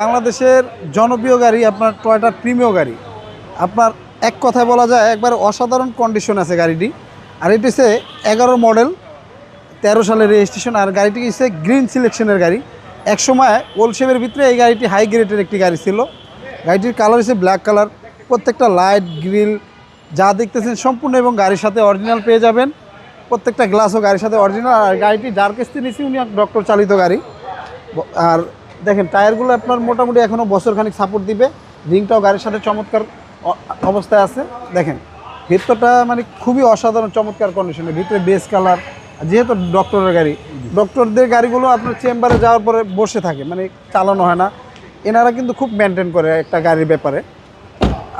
বাংলাদেশের জনপ্রিয় গাড়ি আপনার টয়টার প্রিমিয় গাড়ি। আপনার এক কথায় বলা যায়, একবার অসাধারণ কন্ডিশন আছে গাড়িটি। আর এটি হচ্ছে এগারো মডেল তেরো সালের রেজিস্ট্রেশন আর গাড়িটি হচ্ছে গ্রিন সিলেকশনের গাড়ি। এক সময় ওলশেপের ভিতরে এই গাড়িটি হাই গ্রেডের একটি গাড়ি ছিল। গাড়িটির কালার হচ্ছে ব্ল্যাক কালার প্রত্যেকটা লাইট গ্রিল যা দেখতেছেন সম্পূর্ণ এবং গাড়ির সাথে অরিজিনাল পেয়ে যাবেন। প্রত্যেকটা গ্লাসও গাড়ির সাথে অরিজিনাল আর গাড়িটি যার কিস্তি নিয়েছি, উনি ডক্টর চালিত গাড়ি। আর দেখেন, টায়ারগুলো আপনার মোটামুটি এখনও বছরখানিক সাপোর্ট দিবে। রিংটাও গাড়ির সাথে চমৎকার অবস্থায় আছে। দেখেন, ভিতরটা মানে খুবই অসাধারণ চমৎকার কন্ডিশনে ভিতরে বেস কালার যেহেতু ডক্টরের গাড়ি। ডক্টরদের গাড়িগুলো আপনার চেম্বারে যাওয়ার পরে বসে থাকে মানে চালানো হয় না। এনারা কিন্তু খুব মেনটেন করে একটা গাড়ির ব্যাপারে।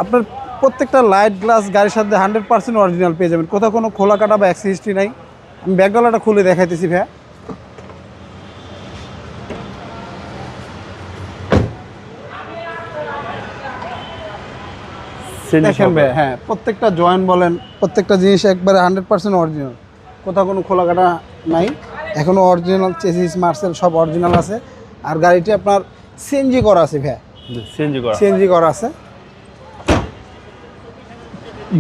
আপনার প্রত্যেকটা লাইট গ্লাস গাড়ির সাথে হান্ড্রেড পার্সেন্ট অরিজিনাল পেয়ে যাবেন। কোথাও কোনো খোলা কাটা বা অ্যাক্সি হিস্ট্রি নাই। আমি ব্যাগডালাটা খুলে দেখাইতেছি ভাইয়া। দেখেন ভাই হ্যাঁ প্রত্যেকটা জয়েন্ট বলেন প্রত্যেকটা জিনিস একবারে হান্ড্রেড পার্সেন্ট অরিজিনাল কোথাও কোনো খোলা কাটা নাই এখনও অরিজিনাল চেসিস মার্সেল সব অরিজিনাল আছে। আর গাড়িটি আপনার সিএনজি করা আছে ভাইয়া সিএনজি করা। সিএনজি করা আছে।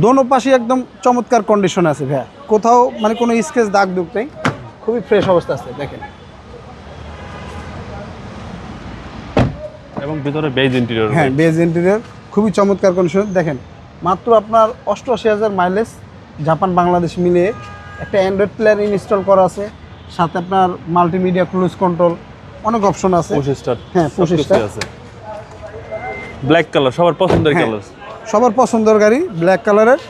দোনো পাশে একদম চমৎকার কন্ডিশন আছে ভাইয়া কোথাও মানে কোনো স্কেচ দাগ দুগ নেই খুবই ফ্রেশ অবস্থা আছে দেখেন। এবং ভিতরে বেজ ইন্টেরিয়র হ্যাঁ বেজ ইন্টেরিয়র খুবই চমৎকার কন্ডিশন দেখেন মাত্র আপনার অষ্টআশি হাজার মাইলেজ জাপান বাংলাদেশ মিলিয়ে একটা অ্যান্ড্রয়েড প্লেয়ার ইনস্টল করা আছে। সাথে আপনার মাল্টিমিডিয়া ক্লুজ কন্ট্রোল অনেক অপশন আছে। হ্যাঁ, আছে। ব্ল্যাক কালার সবার পছন্দের হ্যাঁ। কালার সবার পছন্দের গাড়ি ব্ল্যাক কালারের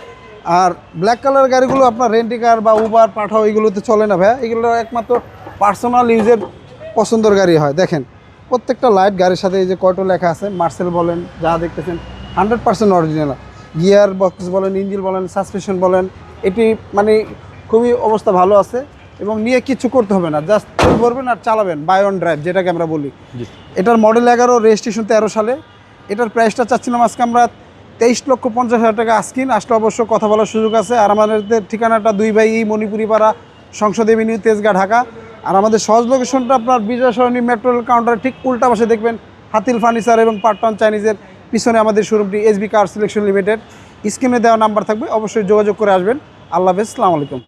আর ব্ল্যাক কালারের গাড়িগুলো আপনার রেন্টি কার বা উবার পাঠাও এগুলোতে চলে না ভাইয়া। এগুলো একমাত্র পার্সোনাল ইউজের পছন্দের গাড়ি হয়। দেখেন প্রত্যেকটা লাইট গাড়ির সাথে এই যে কয়টো লেখা আছে মার্সেল বলেন যা দেখতেছেন hundred percent original gear box বলেন ইঞ্জিন বলেন সাসপেনশন বলেন এটি মানে খুবই অবস্থা ভালো আছে এবং নিয়ে কিছু করতে হবে না জাস্ট তেল ভরবেন আর চালাবেন বাই অন ড্রাইভ যেটাকে আমরা বলি। এটার মডেল এগারো রেজিস্ট্রেশন তেরো সালে। এটার প্রাইসটা চাচ্ছিলাম আজকে আমরা তেইশ লক্ষ পঞ্চাশ হাজার টাকা আজকিন আসলে অবশ্য কথা বলার সুযোগ আছে। আর আমাদের ঠিকানাটা দুই ভাই মণিপুরি পাড়া সংসদ এভিনিউ তেজগাঁ ঢাকা। আর আমাদের সহজ লোকেশনটা আপনার বিজয় সরণী মেট্রোল রেল কাউন্টারের ঠিক উল্টা পাশে দেখবেন হাতিল ফার্নিচার এবং পার্টন চাইনিজের পিছনে আমাদের শোরুমটি এসবি কার সিলেকশন লিমিটেড স্ক্রিনে দেওয়া নাম্বার থাকবে, অবশ্যই যোগাযোগ করে আসবেন। আল্লাহ হাফেজ আলাইকুম।